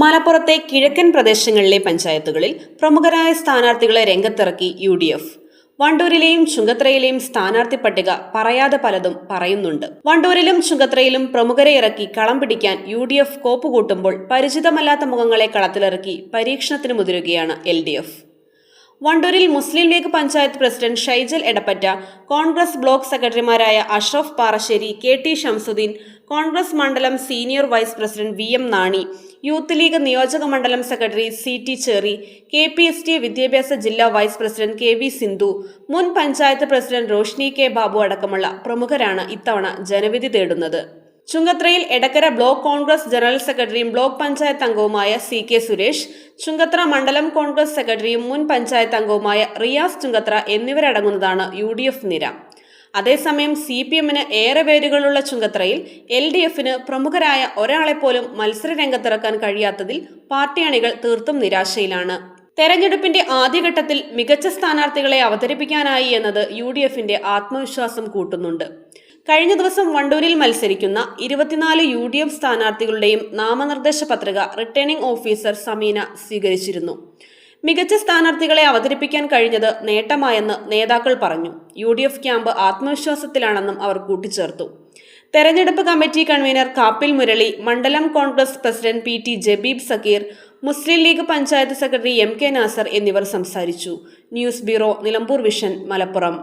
മലപ്പുറത്തെ കിഴക്കൻ പ്രദേശങ്ങളിലെ പഞ്ചായത്തുകളിൽ പ്രമുഖരായ സ്ഥാനാർത്ഥികളെ രംഗത്തിറക്കി യു ഡി എഫ് വണ്ടൂരിലെയും ചുങ്കത്രയിലെയും സ്ഥാനാർത്ഥി പട്ടിക പറയാതെ പലതും പറയുന്നുണ്ട്. വണ്ടൂരിലും ചുങ്കത്രയിലും പ്രമുഖരെ ഇറക്കി കളം പിടിക്കാൻ യു ഡി എഫ് കോപ്പുകൂട്ടുമ്പോൾ പരിചിതമല്ലാത്ത മുഖങ്ങളെ കളത്തിലിറക്കി പരീക്ഷണത്തിന് മുതിരുകയാണ് L D F വണ്ടൂരിൽ Muslim League panchayat president Shaijal Edappatta Congress block സെക്രട്ടറിമാരായ Ashraf Parassery K T Shamsuddin Congress മണ്ഡലം senior vice president V M Nani youth league നിയോജക മണ്ഡലം secretary C T Cherry K P S T വിദ്യാഭ്യാസ ജില്ലാ vice president K V Sindhu മുൻ panchayat president Roshni K Babu അടക്കമുള്ള പ്രമുഖരാണ് ഇത്തവണ ജനവിധി തേടുന്നത്. ചുങ്കത്രയിൽ എടക്കര ബ്ലോക്ക് കോൺഗ്രസ് ജനറൽ സെക്രട്ടറിയും ബ്ലോക്ക് പഞ്ചായത്ത് അംഗവുമായ സി കെ സുരേഷ് ചുങ്കത്ര മണ്ഡലം കോൺഗ്രസ് സെക്രട്ടറിയും മുൻ പഞ്ചായത്ത് അംഗവുമായ റിയാസ് ചുങ്കത്ര എന്നിവരടങ്ങുന്നതാണ് യു ഡി എഫ് നിര. അതേസമയം സി പി എമ്മിന് ഏറെ പേരുകളുള്ള ചുങ്കത്രയിൽ എൽ ഡി എഫിന് പ്രമുഖരായ ഒരാളെപ്പോലും മത്സര രംഗത്തിറക്കാൻ കഴിയാത്തതിൽ പാർട്ടി അണികൾ തീർത്തും നിരാശയിലാണ്. തെരഞ്ഞെടുപ്പിന്റെ ആദ്യഘട്ടത്തിൽ മികച്ച സ്ഥാനാർത്ഥികളെ അവതരിപ്പിക്കാനായി എന്നത് യു ഡി എഫിന്റെ ആത്മവിശ്വാസം കൂട്ടുന്നുണ്ട്. കഴിഞ്ഞ ദിവസം വണ്ടൂരിൽ മത്സരിക്കുന്ന ഇരുപത്തിനാല് യു ഡി എഫ് സ്ഥാനാർത്ഥികളുടെയും നാമനിർദ്ദേശ പത്രിക റിട്ടേണിംഗ് ഓഫീസർ സമീന സ്വീകരിച്ചിരുന്നു. മികച്ച സ്ഥാനാർത്ഥികളെ അവതരിപ്പിക്കാൻ കഴിഞ്ഞത് നേട്ടമായെന്ന് നേതാക്കൾ പറഞ്ഞു. യു ഡി എഫ് ക്യാമ്പ് ആത്മവിശ്വാസത്തിലാണെന്നും അവർ കൂട്ടിച്ചേർത്തു. തെരഞ്ഞെടുപ്പ് കമ്മിറ്റി കൺവീനർ കാപ്പിൽ മുരളി മണ്ഡലം Congress president P T Jabib Sakkeer Muslim League panchayat secretary M K Nasar എന്നിവർ സംസാരിച്ചു. News bureau Nilambur vision Malappuram.